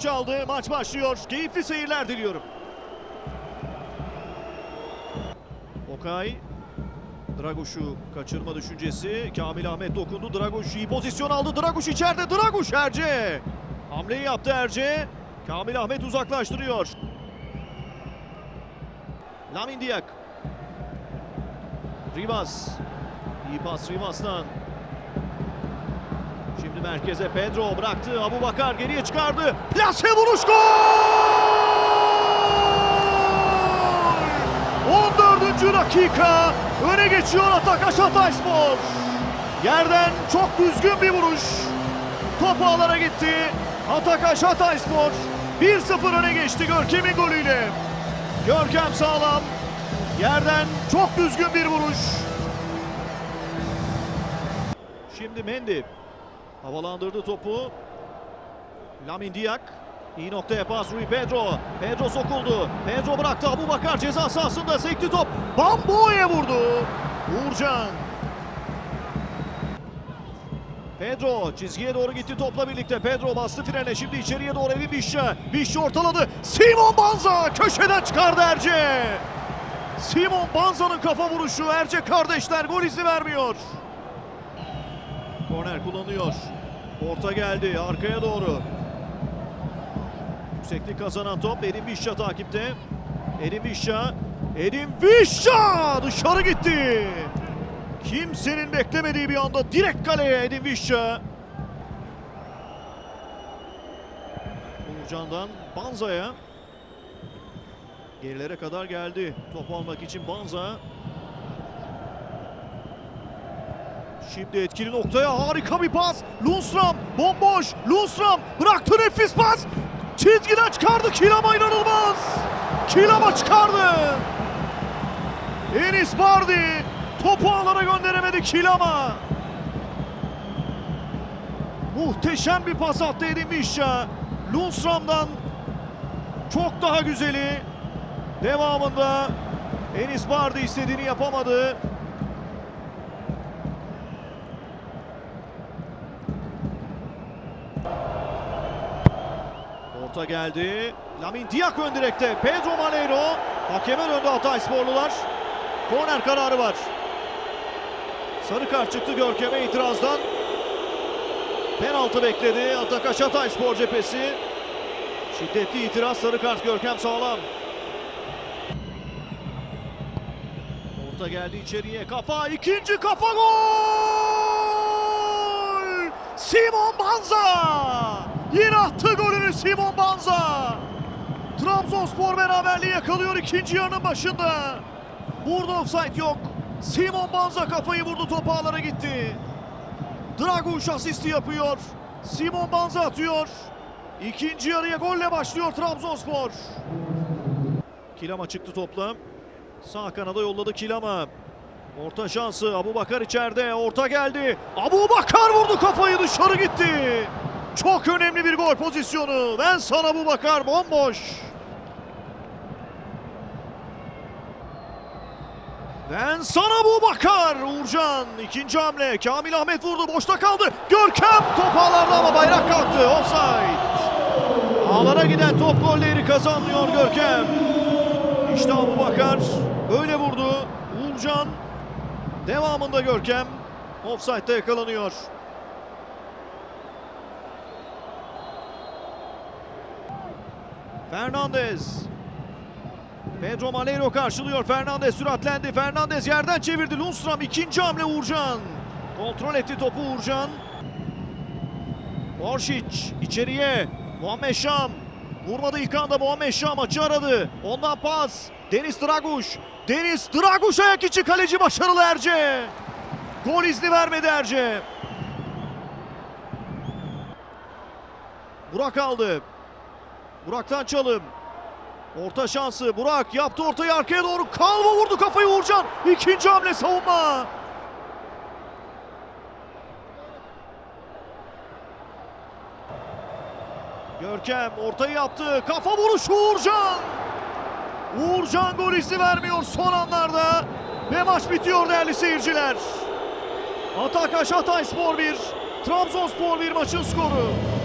Düdük çaldı. Maç başlıyor. Keyifli seyirler diliyorum. Okay. Draguş'u kaçırma düşüncesi. Kamil Ahmet dokundu. Draguş iyi pozisyon aldı. Draguş içeride. Draguş Erce. Hamleyi yaptı Erce. Kamil Ahmet uzaklaştırıyor. Lamin Diak. Rivas. İyi pas Rivas'tan. Şimdi merkeze Pedro bıraktı. Abu Bakar geriye çıkardı. Plase vuruş gol! 14. dakika. Öne geçiyor Atakaş Hatayspor. Yerden çok düzgün bir vuruş. Top ağlara gitti. Atakaş Hatayspor 1-0 öne geçti Görkem'in golüyle. Görkem sağlam. Yerden çok düzgün bir vuruş. Şimdi Mendy havalandırdı topu. Lamin Diak iyi noktaya pas Rui Pedro. Pedro sokuldu. Pedro bıraktı. Abu Bakar ceza sahasında sekti top. Bambo'ya vurdu. Uğurcan. Pedro çizgiye doğru gitti topla birlikte. Pedro bastı frene. Şimdi içeriye doğru Evin Bişça. Bişça ortaladı. Simon Banza köşeden çıkardı Erce. Simon Banza'nın kafa vuruşu. Erce kardeşler gol izni vermiyor. Korner kullanıyor. Orta geldi arkaya doğru. Yükseklik kazanan top Edin Vişça takipte. Edin Vişça. Edin Vişça dışarı gitti. Kimsenin beklemediği bir anda direkt kaleye Edin Vişça. Uğurcan'dan Banza'ya. Gerilere kadar geldi. Top almak için Banza. Şimdi etkili noktaya harika bir pas. Lundstram bomboş. Lundstram bıraktı nefis pas. Çizgiden çıkardı. Kilama inanılmaz. Kilama çıkardı. Enis Bardi topu alana gönderemedi Kilama. Muhteşem bir pas attı Edin Vişça. Lundstram'dan çok daha güzeli. Devamında Enis Bardi istediğini yapamadı. Orta geldi. Lamin Diak ön direkte. Pedro Malheiro. Hakeme döndü Hatay sporlular. Korner kararı var. Sarı kart çıktı Görkem'e itirazdan. Penaltı bekledi. Atakaş Hatay spor cephesi. Şiddetli itiraz sarı kart Görkem sağlam. Orta geldi içeriye. Kafa ikinci kafa gol! Simon Banza! Yine attı golünü Simon Banza. Trabzonspor beraberliği yakalıyor ikinci yarının başında. Burada offside yok. Simon Banza kafayı vurdu top ağlara gitti. Draguş asisti yapıyor. Simon Banza atıyor. İkinci yarıya golle başlıyor Trabzonspor. Kilama çıktı topla. Sağ kanada yolladı Kilama. Orta şansı Abu Bakar içeride. Orta geldi. Abu Bakar vurdu kafayı dışarı gitti. Çok önemli bir gol pozisyonu. Ben sana Abu Bakar bomboş. Ben sana bu bakar Uğurcan. ikinci hamle. Kamil Ahmet vurdu. Boşta kaldı. Görkem top ağlarda ama bayrak kalktı. Offside. Ağlara giden top golleri kazanmıyor Görkem. İşte Abu Bakar böyle vurdu. Uğurcan devamında Görkem offside'da yakalanıyor. Fernandez. Pedro Malheiro karşılıyor. Fernandez süratlendi. Fernandez yerden çevirdi. Lundstram ikinci hamle Uğurcan. Kontrol etti topu Uğurcan. Oršić içeriye. Muhammed Şam. Vurmadı ilk anda Muhammed Şam açı aradı. Ondan pas. Deniz Draguş. Deniz Draguş ayak içi kaleci başarılı Erce. Gol izni vermedi Erce. Burak aldı. Burak'tan çalım. Orta şansı Burak yaptı ortayı arkaya doğru. Kalva vurdu kafayı Uğurcan. İkinci hamle savunma. Görkem ortayı yaptı. Kafa vuruşu Uğurcan. Uğurcan gol izni vermiyor son anlarda. Ve maç bitiyor değerli seyirciler. Atakaş Hatay Spor 1, Trabzonspor 1 maçın skoru.